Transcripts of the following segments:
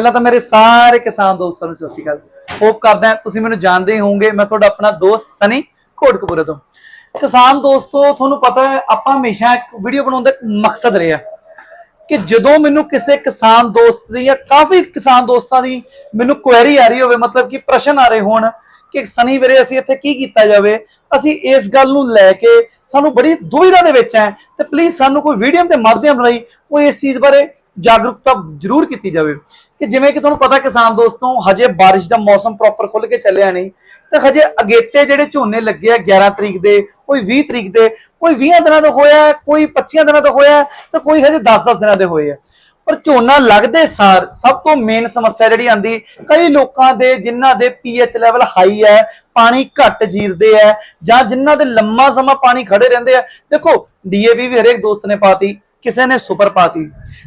ਪਹਿਲਾਂ ਤਾਂ ਮੇਰੇ ਸਾਰੇ ਕਿਸਾਨ ਦੋਸਤਾਂ ਨੂੰ ਸਤਿ ਸ਼੍ਰੀ ਅਕਾਲ। ਹੋਪ ਕਰਦਾ ਤੁਸੀਂ ਮੈਨੂੰ ਜਾਣਦੇ ਹੀ ਹੋਵੋਗੇ। ਮੈਂ ਤੁਹਾਡਾ ਆਪਣਾ ਦੋਸਤ ਸਨੀ ਕੋਟਕਪੂਰੇ ਤੋਂ। ਕਿਸਾਨ ਦੋਸਤੋ, ਤੁਹਾਨੂੰ ਪਤਾ ਹੈ, ਆਪਾਂ ਹਮੇਸ਼ਾ ਇੱਕ ਵੀਡੀਓ ਬਣਾਉਣ ਦਾ ਮਕਸਦ ਰਿਹਾ। ਕਿ ਜਦੋਂ ਮੈਨੂੰ ਕਿਸੇ ਕਿਸਾਨ ਦੋਸਤ ਦੀ ਜਾਂ ਕਾਫੀ ਕਿਸਾਨ ਦੋਸਤਾਂ ਦੀ ਮੈਨੂੰ ਕੁਐਰੀ ਆ ਰਹੀ ਹੋਵੇ, ਮਤਲਬ ਕਿ ਪ੍ਰਸ਼ਨ ਆ ਰਹੇ ਹੋਣ ਕਿ ਸਨੀ ਵੀਰੇ, ਅਸੀਂ ਇੱਥੇ ਕੀ ਕੀਤਾ ਜਾਵੇ? ਅਸੀਂ ਇਸ ਗੱਲ ਨੂੰ ਲੈ ਕੇ ਸਾਨੂੰ ਬੜੀ ਦੁਵਿਧਾ ਦੇ ਵਿੱਚ ਹੈ। ਤੇ ਪਲੀਜ਼ ਸਾਨੂੰ ਕੋਈ ਵੀਡੀਓ ਦੇ ਮਾਧਿਅਮ ਰਾਹੀਂ ਉਹ ਇਸ ਚੀਜ਼ ਬਾਰੇ ਜਾਗਰੂਕਤਾ ਜ਼ਰੂਰ ਕੀਤੀ ਜਾਵੇ ਕਿ ਜਿਵੇਂ ਕਿ ਤੁਹਾਨੂੰ ਪਤਾ ਕਿਸਾਨ ਦੋਸਤੋ, ਹਜੇ ਬਾਰਿਸ਼ ਦਾ ਮੌਸਮ ਪ੍ਰੋਪਰ ਖੁੱਲ ਕੇ ਚੱਲਿਆ ਨਹੀਂ ਤੇ ਹਜੇ ਅਗੇਤੇ ਜਿਹੜੇ ਝੋਨੇ ਲੱਗੇ ਆ 11 ਤਰੀਕ ਦੇ, ਕੋਈ 20 ਤਰੀਕ ਦੇ, ਕੋਈ 20 ਦਿਨਾਂ ਦਾ ਹੋਇਆ, ਕੋਈ 25 ਦਿਨਾਂ ਦਾ ਹੋਇਆ ਤੇ ਕੋਈ ਹਜੇ 10-10 ਦਿਨਾਂ ਦੇ ਹੋਏ ਆ। ਪਰ ਝੋਨਾ ਲੱਗਦੇ ਸਾਰ ਸਭ ਤੋਂ ਮੇਨ ਸਮੱਸਿਆ ਜਿਹੜੀ ਆਂਦੀ ਕਈ ਲੋਕਾਂ ਦੇ ਜਿਨ੍ਹਾਂ ਦੇ ਪੀਐਚ ਲੈਵਲ ਹਾਈ ਹੈ, ਪਾਣੀ ਘੱਟ ਜੀਰਦੇ ਹੈ ਜਾਂ ਜਿਨ੍ਹਾਂ ਦੇ ਲੰਮਾ ਸਮਾਂ ਪਾਣੀ ਖੜੇ ਰਹਿੰਦੇ ਆ। ਦੇਖੋ ਡੀਏਪੀ ਵੀ ਹਰੇਕ ਦੋਸਤ ਨੇ ਪਾਤੀ ਕਿਸੇ ਨੇ ਸੁਪਰ ਪਾਤੀ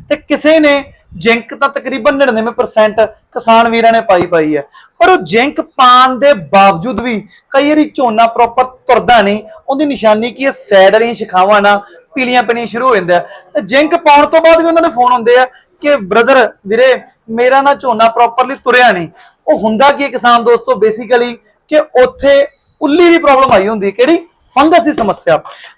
ਤੇ ਕਿਸੇ ਨੇ ਜਿੰਕ ਤਾਂ ਤਕਰੀਬਨ 99% ਕਿਸਾਨ ਵੀਰਾਂ ਨੇ ਪਾਈ ਪਾਈ ਹੈ। ਪਰ ਉਹ ਜਿੰਕ ਪਾਣ ਦੇ ਬਾਵਜੂਦ ਵੀ ਕਈ ਵਾਰੀ ਝੋਨਾ ਪ੍ਰੋਪਰ ਤੁਰਦਾ ਨਹੀਂ, ਉਹਦੀ ਨਿਸ਼ਾਨੀ ਕੀ ਹੈ? ਸਾਈਡ ਵਾਲੀਆਂ ਸ਼ਿਖਾਵਾਂ ਨਾ, ਪੀਲੀਆਂ ਪੈਣੀਆਂ ਸ਼ੁਰੂ ਹੋ ਜਾਂਦਾ ਹੈ। ਤੇ ਜਿੰਕ ਪਾਉਣ ਤੋਂ ਬਾਅਦ ਵੀ ਉਹਨਾਂ ਦੇ ਫੋਨ ਹੁੰਦੇ ਆ ਕਿ, ਬ੍ਰਦਰ, ਵੀਰੇ, ਮੇਰਾ ਨਾ ਝੋਨਾ ਪ੍ਰੋਪਰਲੀ ਤੁਰਿਆ ਨਹੀਂ। ਉਹ ਹੁੰਦਾ ਕੀ ਹੈ ਕਿਸਾਨ ਦੋਸਤੋ? ਬੇਸਿਕਲੀ ਕਿ ਉੱਥੇ ਉੱਲੀ ਦੀ ਪ੍ਰੋਬਲਮ ਆਈ ਹੁੰਦੀ ਕਿਹੜੀ? ਫੰਗਸ ਦੀ ਸਮੱਸਿਆ।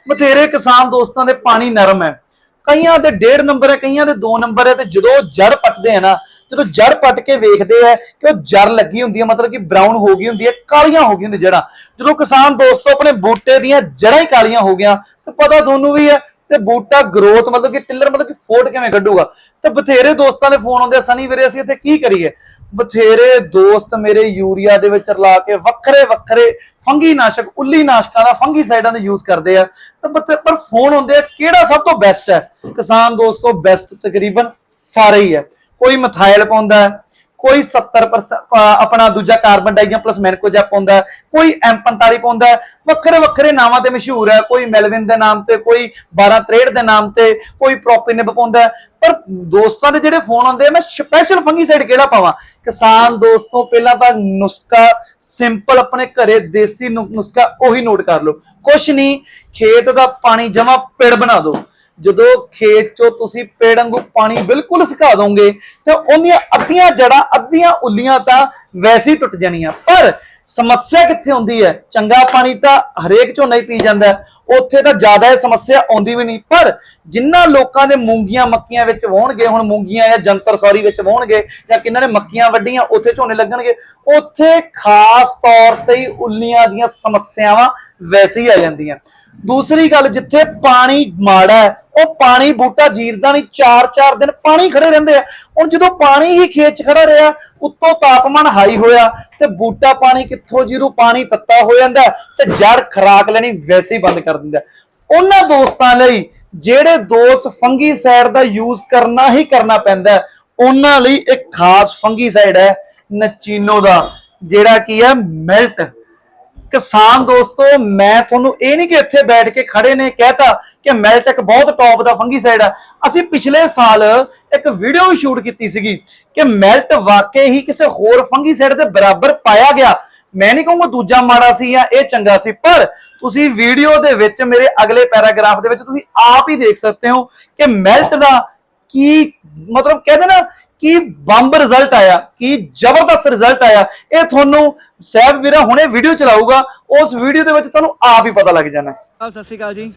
ਬਥੇਰੇ ਕਿਸਾਨ ਦੋਸਤਾਂ ਦੇ ਪਾਣੀ ਨਰਮ ਹੈ। ਕਈਆਂ ਦੇ ਡੇਢ ਨੰਬਰ ਹੈ, ਕਈਆਂ ਦੇ 2 ਨੰਬਰ ਹੈ ਤੇ ਜਦੋਂ ਉਹ ਜੜ ਪੱਟਦੇ ਆ ਨਾ, ਜਦੋਂ ਜੜ ਪੱਟ ਕੇ ਵੇਖਦੇ ਆ ਕਿ ਉਹ ਜੜ ਲੱਗੀ ਹੁੰਦੀ ਹੈ ਮਤਲਬ ਕਿ ਬਰਾਊਨ ਹੋ ਗਈ ਹੁੰਦੀ ਹੈ ਕਾਲੀਆਂ ਹੋ ਗਈ ਹੁੰਦੀਆਂ ਜੜਾਂ। ਜਦੋਂ ਕਿਸਾਨ ਦੋਸਤੋ ਆਪਣੇ ਬੂਟੇ ਦੀਆਂ ਜੜਾਂ ਹੀ ਕਾਲੀਆਂ ਹੋ ਗਈਆਂ, ਤੇ ਪਤਾ ਤੁਹਾਨੂੰ ਵੀ ਹੈ ਤੇ ਬੂਟਾ ਗਰੋਥ ਮਤਲਬ ਕਿ ਟਿੱਲਰ ਮਤਲਬ ਕਿ ਫੋਟ ਕਿਵੇਂ ਕੱਢੂਗਾ? ਤੇ ਬਥੇਰੇ ਦੋਸਤਾਂ ਦੇ ਫੋਨ ਆਉਂਦੇ ਸਨੀ ਵੀਰੇ, ਅਸੀਂ ਇੱਥੇ ਕੀ ਕਰੀਏ? ਬਥੇਰੇ ਦੋਸਤ ਮੇਰੇ ਯੂਰੀਆ ਦੇ ਵਿੱਚ ਰਲਾ ਕੇ ਵੱਖਰੇ ਵੱਖਰੇ ਫੰਗੀ ਨਾਸ਼ਕ ਉੱਲੀ ਨਾਸ਼ਕਾਂ ਦਾ ਫੰਗੀ ਸਾਈਡਾਂ ਦੇ ਯੂਜ਼ ਕਰਦੇ ਆ। ਤੇ ਬਤ- ਪਰ ਫੋਨ ਹੁੰਦੇ ਆ, ਕਿਹੜਾ ਸਭ ਤੋਂ ਬੈਸਟ ਹੈ? ਕਿਸਾਨ ਦੋਸਤੋ ਬੈਸਟ ਤਕਰੀਬਨ ਸਾਰੇ ਹੀ ਹੈ ਕੋਈ ਮਥਾਇਲ ਪਾਉਂਦਾ ਹੈ ਕੋਈ 70% ਅ, ਆਪਣਾ ਦੂਜਾ ਕਾਰਬਨ ਡਾਈਆਂ ਪਲਸ ਮੈਨਕੋਜੈਪ ਪਾਉਂਦਾ ਹੈ, ਕੋਈ M45 ਪਾਉਂਦਾ ਵੱਖਰੇ ਵੱਖਰੇ ਨਾਵਾਂ ਤੇ ਮਸ਼ਹੂਰ ਹੈ ਕੋਈ ਮੈਲਵਿਨ ਦੇ ਨਾਮ ਤੇ ਕੋਈ 1263 ਦੇ ਨਾਮ ਤੇ ਕੋਈ ਪ੍ਰੋਪਿਨਿਬ ਪਾਉਂਦਾ ਪਰ ਦੋਸਤਾਂ ਦੇ ਜਿਹੜੇ ਫੋਨ ਆਉਂਦੇ ਆ ਮੈਂ ਸਪੈਸ਼ਲ ਫੰਗੀਸਾਈਡ ਕਿਹੜਾ ਪਾਵਾਂ? ਕਿਸਾਨ ਦੋਸਤੋ ਪਹਿਲਾਂ ਤਾਂ ਨੁਸਖਾ ਸਿੰਪਲ ਆਪਣੇ ਘਰੇ ਦੇਸੀ ਨੁ- ਨੁਸਖਾ ਉਹੀ ਨੋਟ ਕਰ ਲਓ। ਕੁਛ ਨਹੀਂ ਖੇਤ ਦਾ ਪਾਣੀ ਜਮਾ ਪਿੜ ਬਣਾ ਦਿਓ। ਜਦੋਂ ਖੇਤ ਚੋਂ ਤੁਸੀਂ ਪੇੜ ਵਾਂਗੂ ਪਾਣੀ ਬਿਲਕੁਲ ਸੁਕਾ ਦੋਗੇ, ਤੇ ਉਹਦੀਆਂ ਅੱਧੀਆਂ ਜੜਾਂ, ਅੱਧੀਆਂ ਉੱਲੀਆਂ ਤਾਂ ਵੈਸੇ ਹੀ ਟੁੱਟ ਜਾਣੀਆਂ। ਪਰ ਸਮੱਸਿਆ ਕਿੱਥੇ ਹੁੰਦੀ ਹੈ? ਚੰਗਾ ਪਾਣੀ ਤਾਂ ਹਰੇਕ ਝੋਨਾ ਹੀ ਪੀ ਜਾਂਦਾ। ਉੱਥੇ ਤਾਂ ਜ਼ਿਆਦਾ ਇਹ ਸਮੱਸਿਆ ਆਉਂਦੀ ਵੀ ਨਹੀਂ। ਪਰ ਜਿਨ੍ਹਾਂ ਲੋਕਾਂ ਦੇ ਮੂੰਗੀਆਂ ਮੱਕੀਆਂ ਵਿੱਚ ਵਾਹੁਣਗੇ ਹੁਣ ਮੂੰਗੀਆਂ ਜਾਂ ਜੰਤਰ ਸੌਰੀ ਵਿੱਚ ਵਾਹੁਣਗੇ ਜਾਂ ਕਿੰਨਾਂ ਨੇ ਮੱਕੀਆਂ ਵੱਢੀਆਂ, ਉੱਥੇ ਝੋਨੇ ਲੱਗਣਗੇ। ਉੱਥੇ ਖਾਸ ਤੌਰ ਤੇ ਹੀ ਉੱਲੀਆਂ ਦੀਆਂ ਸਮੱਸਿਆਵਾਂ ਵੈਸੇ ਹੀ ਆ ਜਾਂਦੀਆਂ। ਦੂਸਰੀ ਗੱਲ, ਜਿੱਥੇ ਪਾਣੀ ਮਾੜਾ ਹੈ, ਉਹ ਪਾਣੀ ਬੂਟਾ ਜੀਰਦਾ ਨਹੀਂ 4-4 ਦਿਨ ਪਾਣੀ ਖੜੇ ਰਹਿੰਦੇ ਆ। ਹੁਣ ਜਦੋਂ ਪਾਣੀ ਹੀ ਖੇਤ 'ਚ ਖੜਾ ਰਿਹਾ, ਉੱਤੋਂ ਤਾਪਮਾਨ ਹਾਈ ਹੋਇਆ ਤੇ ਬੂਟਾ ਪਾਣੀ ਕਿੱਥੋਂ ਜੀਰੂ, ਪਾਣੀ ਤੱਤਾ ਹੋ ਜਾਂਦਾ ਤੇ ਜੜ ਖਰਾਕ ਲੈਣੀ ਵੈਸੇ ਹੀ ਬੰਦ ਕਰ ਦਿੰਦਾ। ਉਹਨਾਂ ਦੋਸਤਾਂ ਲਈ ਜਿਹੜੇ ਦੋਸਤ ਫੰਗੀਸਾਈਡ ਦਾ ਯੂਜ਼ ਕਰਨਾ ਹੀ ਕਰਨਾ ਪੈਂਦਾ ਉਹਨਾਂ ਲਈ ਇੱਕ ਖਾਸ ਫੰਗੀਸਾਈਡ ਹੈ ਨਚੀਨੋ ਦਾ, ਜਿਹੜਾ ਕੀ ਹੈ ਮਿਲਟ ਕਿਸਾਨ ਦੋਸਤੋ, ਮੈਂ ਤੁਹਾਨੂੰ ਇਹ ਨਹੀਂ ਕਿ ਇੱਥੇ ਬੈਠ ਕੇ ਖੜੇ ਨੇ, ਕਹਿਤਾ ਕਿ ਮੈਲਟ ਬਹੁਤ ਟੌਪ ਦਾ ਫੰਗੀਸਾਈਡ ਆ। ਅਸੀਂ ਪਿਛਲੇ ਸਾਲ ਇੱਕ ਵੀਡੀਓ ਵੀ ਸ਼ੂਟ ਕੀਤੀ ਸੀਗੀ ਕਿ ਮੈਲਟ ਵਾਕਈ ਹੀ ਕਿਸੇ ਹੋਰ ਫੰਗੀਸਾਈਡ ਦੇ ਬਰਾਬਰ ਪਾਇਆ ਗਿਆ। ਮੈਂ ਨਹੀਂ ਕਹੂੰਗਾ ਦੂਜਾ ਮਾੜਾ ਸੀ ਜਾਂ ਇਹ ਚੰਗਾ ਸੀ, ਪਰ ਤੁਸੀਂ ਵੀਡੀਓ ਦੇ ਵਿੱਚ ਮੇਰੇ ਅਗਲੇ ਪੈਰਾਗ੍ਰਾਫ ਦੇ ਵਿੱਚ ਤੁਸੀਂ ਆਪ ਹੀ ਦੇਖ ਸਕਦੇ ਹੋ ਕਿ ਮੈਲਟ ਦਾ ਕੀ ਮਤਲਬ ਕਹਿੰਦੇ ਨਾ ਕੀ ਬੰਬ ਰਿਜ਼ਲਟ ਆਇਆ? ਕੀ ਜ਼ਬਰਦਸਤ ਰਿਜ਼ਲਟ ਆਇਆ? ਇਹ ਤੁਹਾਨੂੰ ਸਹਿਬ ਵੀਰਾ ਹੁਣੇ ਵੀਡੀਓ ਚਲਾਊਗਾ। ਉਸ ਵੀਡੀਓ ਦੇ ਵਿੱਚ ਤੁਹਾਨੂੰ ਆਪ ਹੀ ਪਤਾ ਲੱਗ ਜਾਣਾ। ਸਤਿ ਸ਼੍ਰੀ ਅਕਾਲ ਜੀ।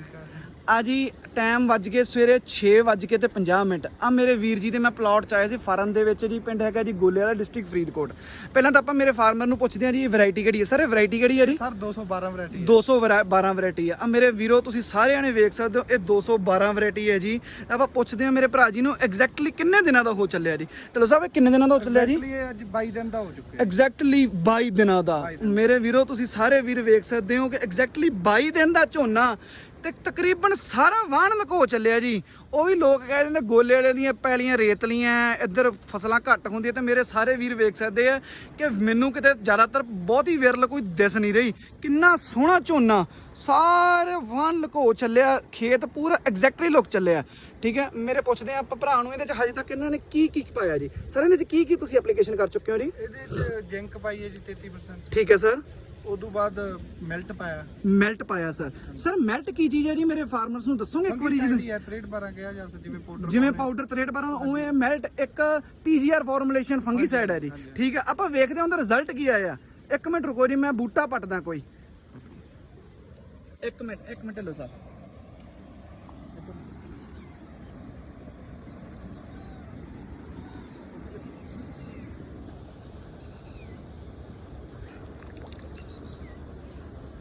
ਆ ਜੀ ਟਾਈਮ ਵੱਜ ਗਏ ਸਵੇਰੇ 6 ਵੱਜ ਕੇ ਤੇ 50 ਮਿੰਟ। ਆ ਮੇਰੇ ਵੀਰ ਜੀ ਦੇ ਮੈਂ ਪਲਾਟ ਚ ਆਇਆ ਸੀ ਫਾਰਮ ਦੇ ਵਿੱਚ ਜੀ ਪਿੰਡ ਹੈਗਾ ਜੀ ਗੋਲੇ ਵਾਲਾ ਡਿਸਟ੍ਰਿਕਟ ਫਰੀਦਕੋਟ। ਪਹਿਲਾਂ ਤਾਂ ਆਪਾਂ ਮੇਰੇ ਫਾਰਮਰ ਨੂੰ ਪੁੱਛਦੇ ਹਾਂ ਜੀ ਇਹ ਵੈਰਾਈਟੀ ਕਿਹੜੀ ਹੈ? ਸਰ ਇਹ ਵੈਰਾਈਟੀ ਕਿਹੜੀ ਹੈ ਜੀ? ਸਰ 212 ਵੈਰਾਈਟੀ 212 ਵੈਰਾਈਟੀ ਆ ਆ ਮੇਰੇ ਵੀਰੋ ਤੁਸੀਂ ਸਾਰੇ ਜਣੇ ਵੇਖ ਸਕਦੇ ਹੋ ਇਹ 212 ਵੈਰਾਈਟੀ ਹੈ ਜੀ। ਆਪਾਂ ਪੁੱਛਦੇ ਹਾਂ ਮੇਰੇ ਭਰਾ ਜੀ ਨੂੰ ਐਗਜ਼ੈਕਟਲੀ ਕਿੰਨੇ ਦਿਨਾਂ ਦਾ ਹੋ ਚੱਲਿਆ ਜੀ? ਢਿੱਲੋਂ ਸਾਹਿਬ ਇਹ ਕਿੰਨੇ ਦਿਨਾਂ ਦਾ ਹੋ ਚੱਲਿਆ ਜੀ? ਅੱਜ 22 ਦਿਨ ਦਾ ਹੋ ਚੁੱਕਿਆ ਐਗਜ਼ੈਕਟਲੀ 22 ਦਿਨਾਂ ਦਾ। ਮੇਰੇ ਵੀਰੋ ਤੁਸੀਂ ਸਾਰੇ ਵੀਰ ਵੇਖ ਸਕਦੇ ਹੋ ਕਿ ਐਗਜ਼ੈਕਟਲੀ 22 ਦਿਨ ਦਾ ਝੋਨਾ ਤੇ ਤਕਰੀਬਨ ਸਾਰਾ ਵਾਹਣ ਲਕੋ ਚੱਲਿਆ ਜੀ। ਉਹ ਵੀ ਲੋਕ ਕਹਿ ਰਹੇ ਨੇ ਗੋਲੇ ਵਾਲੇ ਦੀਆਂ ਪੈਲੀਆਂ ਰੇਤਲੀਆਂ ਇੱਧਰ ਫਸਲਾਂ ਘੱਟ ਹੁੰਦੀਆਂ ਤੇ ਮੇਰੇ ਸਾਰੇ ਵੀਰ ਵੇਖ ਸਕਦੇ ਆ ਕਿ ਮੈਨੂੰ ਕਿਤੇ ਜ਼ਿਆਦਾਤਰ ਬਹੁਤੀ ਵਿਰਲ ਕੋਈ ਦਿਸ ਨਹੀਂ ਰਹੀ। ਕਿੰਨਾ ਸੋਹਣਾ ਝੋਨਾ ਸਾਰੇ ਵਾਹਣ ਲਕੋ ਚੱਲਿਆ ਖੇਤ ਪੂਰਾ ਐਗਜ਼ੈਕਟਲੀ ਲੁੱਕ ਚੱਲਿਆ। ਠੀਕ ਹੈ ਮੇਰੇ ਪੁੱਛਦੇ ਆ ਆਪਾਂ ਭਰਾ ਨੂੰ ਇਹਦੇ ਚ ਹਜੇ ਤੱਕ ਇਹਨਾਂ ਨੇ ਕੀ ਕੀ ਪਾਇਆ ਜੀ? ਸਰ ਇਹਦੇ ਚ ਕੀ ਕੀ ਤੁਸੀਂ ਐਪਲੀਕੇਸ਼ਨ ਕਰ ਚੁੱਕੇ ਹੋ ਜੀ? ਇਹਦੇ ਚ ਜਿੰਕ ਪਾਈ ਹੈ ਜੀ 33% ਠੀਕ ਹੈ ਸਰ ਉਦੋਂ ਬਾਅਦ ਮਿਲਟ ਪਾਇਆ। ਮੈਲਟ ਪਾਇਆ ਸਰ ਸਰ ਮੈਲਟ ਕੀ ਚੀਜ਼ ਹੈ ਜੀ? ਮੇਰੇ ਫਾਰਮਰਸ ਨੂੰ ਦੱਸੋਗੇ ਇੱਕ ਵਾਰੀ? ਜੀ ਹੈ 63 12 ਕਿਹਾ ਜਾ ਜਿਵੇਂ ਪਾਊਡਰ ਜਿਵੇਂ ਪਾਊਡਰ 63 ਬਾਰਾਂ ਉਵੇਂ ਮੈਲਟ ਇੱਕ ਪੀਜੀਆਰ ਫਾਰਮੂਲੇਸ਼ਨ ਫੰਗੀਸਾਈਡ ਹੈ ਜੀ। ਠੀਕ ਹੈ ਆਪਾਂ ਵੇਖਦੇ ਹਾਂ ਉਹਦਾ ਰਿਜ਼ਲਟ ਕੀ ਆਇਆ। ਇੱਕ ਮਿੰਟ ਰੁਕੋ ਜੀ ਮੈਂ ਬੂਟਾ ਪੱਟਦਾ ਕੋਈ। ਇੱਕ ਮਿੰਟ ਇੱਕ ਮਿੰਟ ਲੋ ਸਰ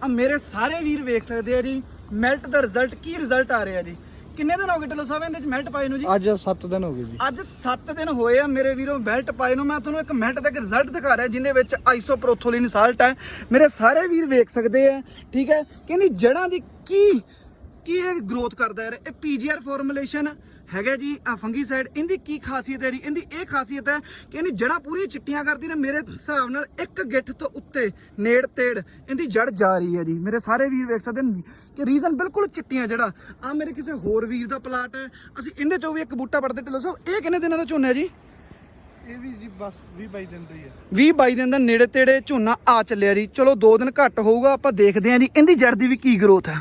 ਆ ਮੇਰੇ ਸਾਰੇ ਵੀਰ ਵੇਖ ਸਕਦੇ ਆ ਜੀ। ਮੈਲਟ ਦਾ ਰਿਜ਼ਲਟ ਕੀ ਰਿਜ਼ਲਟ ਆ ਰਿਹਾ ਜੀ? ਕਿੰਨੇ ਦਿਨ ਹੋ ਗਏ ਢਿੱਲੋਂ ਸਾਹਿਬ ਇਹਦੇ ਚ ਮੈਲਟ ਪਾਏ ਨੂੰ ਜੀ? ਅੱਜ 7 ਦਿਨ ਹੋ ਗਏ ਜੀ। ਅੱਜ 7 ਦਿਨ ਹੋਏ ਆ ਮੇਰੇ ਵੀਰੋ ਮੈਲਟ ਪਾਏ ਨੂੰ। ਮੈਂ ਤੁਹਾਨੂੰ ਇੱਕ ਮਿੰਟ ਤੱਕ ਰਿਜ਼ਲਟ ਦਿਖਾ ਰਿਹਾ ਜਿੰਦੇ ਵਿੱਚ ਆਈਸੋਪ੍ਰੋਥੋਲਿਨ ਸਾਲਟ ਹੈ। ਮੇਰੇ ਸਾਰੇ ਵੀਰ ਵੇਖ ਸਕਦੇ ਆ ਠੀਕ ਹੈ? ਕਹਿੰਦੀ ਜੜਾਂ ਦੀ ਕੀ ਕੀ ਇਹ ਗਰੋਥ ਕਰਦਾ ਹੈ? ਇਹ ਪੀਜੀਆਰ ਫਾਰਮੂਲੇਸ਼ਨ ਹੈਗਾ ਜੀ ਆ ਫੰਗੀਸਾਈਡ ਇਹਦੀ ਕੀ ਖਾਸੀਅਤ ਹੈ ਜੀ? ਇਹਦੀ ਇਹ ਖਾਸੀਅਤ ਹੈ ਕਿ ਇਹਦੀ ਜੜਾਂ ਪੂਰੀਆਂ ਚਿੱਟੀਆਂ ਕਰਦੀ ਨੇ ਮੇਰੇ ਹਿਸਾਬ ਨਾਲ ਇੱਕ ਗਿੱਠ ਤੋਂ ਉੱਤੇ ਨੇੜ ਤੇੜ ਇਹਦੀ ਜੜ ਜਾ ਰਹੀ ਹੈ ਜੀ। ਮੇਰੇ ਸਾਰੇ ਵੀਰ ਵੇਖ ਸਕਦੇ ਨੇ ਕਿ ਰੀਜ਼ਨ ਬਿਲਕੁਲ ਚਿੱਟੀਆਂ ਜੜਾਂ ਆ ਮੇਰੇ ਕਿਸੇ ਹੋਰ ਵੀਰ ਦਾ ਪਲਾਟ ਹੈ। ਅਸੀਂ ਇਹਦੇ ਚੋਂ ਵੀ ਇੱਕ ਬੂਟਾ ਪੜਦੇ ਢਿੱਲੋਂ ਸਾਹਿਬ ਇਹ ਕਿੰਨੇ ਦਿਨਾਂ ਦਾ ਝੋਨਾ ਹੈ ਜੀ? ਇਹ ਵੀ ਜੀ ਬਸ 20 22 ਦਿਨ ਦਾ ਹੀ ਹੈ। 20 22 ਦਿਨ ਦਾ ਨੇੜੇ ਤੇੜੇ ਝੋਨਾ ਆ ਚੱਲਿਆ ਜੀ। ਚਲੋ 2 ਦਿਨ ਘੱਟ ਹੋਊਗਾ ਆਪਾਂ ਦੇਖਦੇ ਹਾਂ ਜੀ। ਇਹਦੀ ਜੜ ਦੀ ਵੀ ਕੀ ਗਰੋਥ ਹੈ।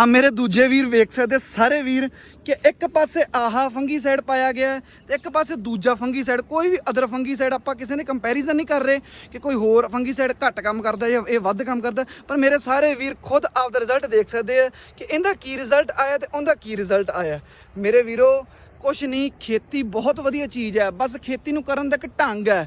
ਆ ਮੇਰੇ ਦੂਜੇ ਵੀਰ ਵੇਖ ਸਕਦੇ ਸਾਰੇ ਵੀਰ, ਕਿ ਇੱਕ ਪਾਸੇ ਆਹਾ ਫੰਗੀ ਸਾਈਡ ਪਾਇਆ ਗਿਆ ਹੈ ਤੇ ਇੱਕ ਪਾਸੇ ਦੂਜਾ ਫੰਗੀ ਸਾਈਡ ਕੋਈ ਵੀ ਅਦਰ ਫੰਗੀ ਸਾਈਡ ਆਪਾਂ ਕਿਸੇ ਨੇ ਕੰਪੈਰੀਜ਼ਨ ਨਹੀਂ ਕਰ ਰਹੇ ਕਿ ਕੋਈ ਹੋਰ ਫੰਗੀ ਸਾਈਡ ਘੱਟ ਕੰਮ ਕਰਦਾ ਜਾਂ ਇਹ ਵੱਧ ਕੰਮ ਕਰਦਾ, ਪਰ ਮੇਰੇ ਸਾਰੇ ਵੀਰ ਖੁਦ ਆਪਦਾ ਰਿਜ਼ਲਟ ਦੇਖ ਸਕਦੇ ਆ ਕਿ ਇਹਦਾ ਕੀ ਰਿਜ਼ਲਟ ਆਇਆ ਤੇ ਉਹਦਾ ਕੀ ਰਿਜ਼ਲਟ ਆਇਆ। ਮੇਰੇ ਵੀਰੋ, ਕੁਛ ਨਹੀਂ, ਖੇਤੀ ਬਹੁਤ ਵਧੀਆ ਚੀਜ਼ ਹੈ, ਬਸ ਖੇਤੀ ਨੂੰ ਕਰਨ ਦਾ ਇੱਕ ਢੰਗ ਹੈ।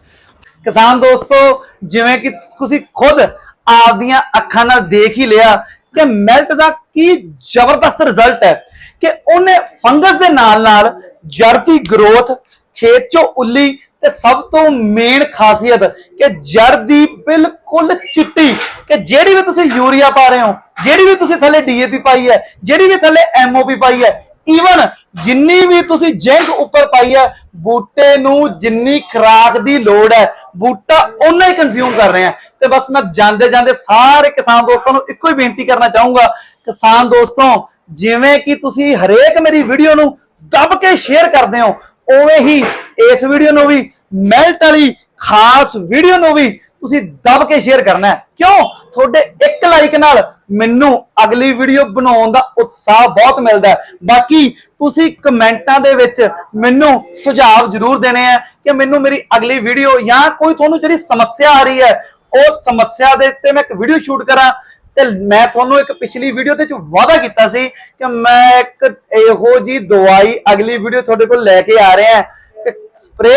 ਕਿਸਾਨ ਦੋਸਤੋ, ਜਿਵੇਂ ਕਿ ਤੁਸੀਂ ਖੁਦ ਆਪਦੀਆਂ ਅੱਖਾਂ ਨਾਲ ਦੇਖ ਹੀ ਲਿਆ ਕਿ ਮੈਲਟ ਦਾ ਕੀ ਜ਼ਬਰਦਸਤ ਰਿਜ਼ਲਟ ਹੈ ਕਿ ਉਹਨੇ ਫੰਗਸ ਦੇ ਨਾਲ ਨਾਲ ਜੜ ਦੀ ਗਰੋਥ ਖੇਤ ਚੋਂ ਉੱਲੀ ਤੇ ਸਭ ਤੋਂ ਮੇਨ ਖਾਸੀਅਤ ਕਿ ਜੜ ਦੀ ਬਿਲਕੁਲ ਚਿੱਟੀ, ਕਿ ਜਿਹੜੀ ਵੀ ਤੁਸੀਂ ਯੂਰੀਆ ਪਾ ਰਹੇ ਹੋ, ਜਿਹੜੀ ਵੀ ਤੁਸੀਂ ਥੱਲੇ ਡੀਏਪੀ ਪਾਈ ਹੈ, ਜਿਹੜੀ ਵੀ ਥੱਲੇ ਐਮਓਪੀ ਪਾਈ ਹੈ ਈਵਨ ਜਿੰਨੀ ਵੀ ਤੁਸੀਂ ਜਿੰਕ ਉੱਪਰ ਪਾਈ ਹੈ, ਬੂਟੇ ਨੂੰ ਜਿੰਨੀ ਖਰਾਕ ਦੀ ਲੋੜ ਹੈ, ਬੂਟਾ ਉਨਾ ਹੀ ਕੰਜ਼ਿਊਮ ਕਰ ਰਿਹਾ ਹੈ। ਤੇ ਬਸ ਮੈਂ ਜਾਂਦੇ ਜਾਂਦੇ ਸਾਰੇ ਕਿਸਾਨ ਦੋਸਤਾਂ ਨੂੰ ਇੱਕੋ ਹੀ ਬੇਨਤੀ ਕਰਨਾ ਚਾਹੂੰਗਾ, ਕਿਸਾਨ ਦੋਸਤੋ, ਜਿਵੇਂ ਕਿ ਤੁਸੀਂ ਹਰੇਕ ਮੇਰੀ ਵੀਡੀਓ ਨੂੰ ਦੱਬ ਕੇ ਸ਼ੇਅਰ ਕਰਦੇ ਹੋ, ਉਵੇਂ ਹੀ ਇਸ ਵੀਡੀਓ ਨੂੰ ਵੀ ਮਿਲਟ ਵਾਲੀ ਖਾਸ ਵੀਡੀਓ ਨੂੰ ਵੀ ਤੁਸੀਂ ਦੱਬ ਕੇ ਸ਼ੇਅਰ ਕਰਨਾ ਹੈ। ਕਿਉਂ? ਤੁਹਾਡੇ ਇੱਕ ਲਾਈਕ ਨਾਲ ਮੈਨੂੰ ਅਗਲੀ ਵੀਡੀਓ ਬਣਾਉਣ ਦਾ ਉਤਸ਼ਾਹ ਬਹੁਤ ਮਿਲਦਾ ਹੈ। ਬਾਕੀ ਤੁਸੀਂ ਕਮੈਂਟਾਂ ਦੇ ਵਿੱਚ ਮੈਨੂੰ ਸੁਝਾਅ ਜ਼ਰੂਰ ਦੇਣੇ ਆ ਕਿ ਮੈਨੂੰ ਮੇਰੀ ਅਗਲੀ ਵੀਡੀਓ ਜਾਂ ਕੋਈ ਤੁਹਾਨੂੰ ਜਿਹੜੀ ਸਮੱਸਿਆ ਆ ਰਹੀ ਹੈ ਉਹ ਸਮੱਸਿਆ ਦੇ ਉੱਤੇ ਮੈਂ ਇੱਕ ਵੀਡੀਓ ਸ਼ੂਟ ਕਰਾਂ ਤੇ ਮੈਂ ਤੁਹਾਨੂੰ ਇੱਕ ਪਿਛਲੀ ਵੀਡੀਓ ਦੇ ਵਿੱਚ ਵਾਅਦਾ ਕੀਤਾ ਸੀ ਕਿ ਮੈਂ ਇੱਕ ਇਹੋ ਜੀ ਦਵਾਈ ਅਗਲੀ ਵੀਡੀਓ ਤੁਹਾਡੇ ਕੋਲ ਲੈ ਕੇ ਆ ਰਿਹਾ ਹਾਂ ਕਿ ਸਪਰੇ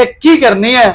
ਇਹ ਕੀ ਕਰਨੀ ਹੈ?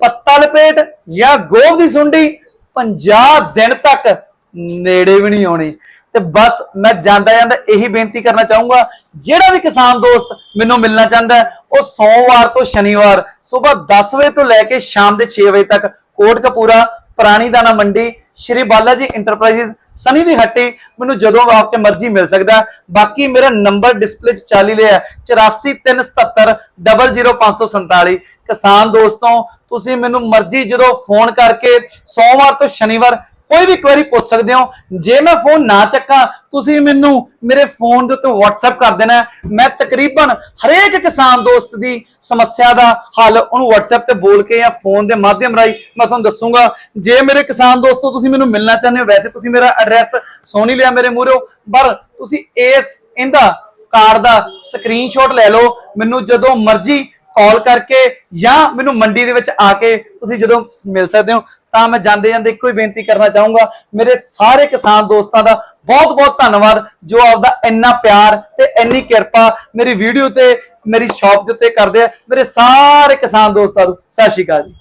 ਪੱਤਾ ਲਪੇਟ ਜਾਂ ਗੋਭ ਦੀ ਸੁੰਡੀ 50 ਦਿਨ ਤੱਕ ਨੇੜੇ ਵੀ ਨਹੀਂ ਆਉਣੀ। ਤੇ ਬਸ ਮੈਂ ਜਾਂਦਾ ਜਾਂਦਾ ਇਹੀ ਬੇਨਤੀ ਕਰਨਾ ਚਾਹੂੰਗਾ, ਜਿਹੜਾ ਵੀ ਕਿਸਾਨ ਦੋਸਤ ਮੈਨੂੰ ਮਿਲਣਾ ਚਾਹੁੰਦਾ ਉਹ ਸੋਮਵਾਰ ਤੋਂ ਸ਼ਨੀਵਾਰ ਸਵੇਰ 10 ਵਜੇ ਤੋਂ ਲੈ ਕੇ ਸ਼ਾਮ ਦੇ 6 ਵਜੇ ਤੱਕ ਕੋਟਕਪੂਰਾ, ਪੁਰਾਣੀ ਦਾਣਾ ਮੰਡੀ, ਸ਼੍ਰੀ ਬਾਲਾ ਜੀ ਇੰਟਰਪ੍ਰਾਈਜ਼ਸ ਸਨੀ ਦੀ ਹੱਟੀ ਮੈਨੂੰ ਜਦੋਂ ਆਪ ਕੇ ਮਰਜ਼ੀ ਮਿਲ ਸਕਦਾ ਬਾਕੀ ਮੇਰਾ ਨੰਬਰ ਡਿਸਪਲੇ 'ਚ ਚੱਲ ਹੀ ਰਿਹਾ 8437 00547 ਕਿਸਾਨ ਦੋਸਤੋ ਤੁਸੀਂ ਮੈਨੂੰ ਮਰਜ਼ੀ ਜਦੋਂ ਫੋਨ ਕਰਕੇ ਸੋਮਵਾਰ ਤੋਂ ਸ਼ਨੀਵਾਰ ਕੋਈ ਵੀ ਕੁਐਰੀ ਪੁੱਛ ਸਕਦੇ ਹੋ। ਜੇ ਮੈਂ ਫੋਨ ਨਾ ਚੱਕਾਂ, ਤੁਸੀਂ ਮੈਨੂੰ ਮੇਰੇ ਫੋਨ ਦੇ ਉੱਤੇ WhatsApp ਕਰ ਦੇਣਾ ਮੈਂ ਤਕਰੀਬਨ ਹਰੇਕ ਕਿਸਾਨ ਦੋਸਤ ਦੀ ਸਮੱਸਿਆ ਦਾ ਹੱਲ ਉਹਨੂੰ WhatsApp ਤੇ ਬੋਲ ਕੇ ਜਾਂ ਫੋਨ ਦੇ ਮਾਧਿਅਮ ਰਾਹੀਂ ਮੈਂ ਤੁਹਾਨੂੰ ਦੱਸੂਗਾ। ਜੇ ਮੇਰੇ ਕਿਸਾਨ ਦੋਸਤੋ ਤੁਸੀਂ ਮੈਨੂੰ ਮਿਲਣਾ ਚਾਹੁੰਦੇ ਹੋ, ਵੈਸੇ ਤੁਸੀਂ ਮੇਰਾ ਐਡਰੈਸ ਸੋਨੀ ਲਿਆ ਮੇਰੇ ਮੂਹਰੋਂ, ਪਰ ਤੁਸੀਂ ਇਸ, ਇਹਦਾ ਕਾਰਡ ਦਾ ਸਕਰੀਨਸ਼ਾਟ ਲੈ ਲਓ। ਮੈਨੂੰ ਜਦੋਂ ਮਰਜ਼ੀ ਕਾਲ ਕਰਕੇ ਜਾਂ ਮੈਨੂੰ ਮੰਡੀ ਦੇ ਵਿੱਚ ਆ ਕੇ ਤੁਸੀਂ ਜਦੋਂ ਮਿਲ ਸਕਦੇ ਹੋ, ਤਾਂ ਮੈਂ ਜਾਂਦੇ ਜਾਂਦੇ ਇੱਕੋ ਹੀ ਬੇਨਤੀ ਕਰਨਾ ਚਾਹੂੰਗਾ। ਮੇਰੇ ਸਾਰੇ ਕਿਸਾਨ ਦੋਸਤਾਂ ਦਾ ਬਹੁਤ ਬਹੁਤ ਧੰਨਵਾਦ, ਜੋ ਆਪਦਾ ਇੰਨਾ ਪਿਆਰ ਤੇ ਇੰਨੀ ਕਿਰਪਾ ਮੇਰੀ ਵੀਡੀਓ ਤੇ, ਮੇਰੀ ਸ਼ਾਪ ਦੇ ਉੱਤੇ ਕਰਦੇ ਆ। ਮੇਰੇ ਸਾਰੇ ਕਿਸਾਨ ਦੋਸਤਾਂ ਨੂੰ ਸਤਿ ਸ਼੍ਰੀ ਅਕਾਲ ਜੀ।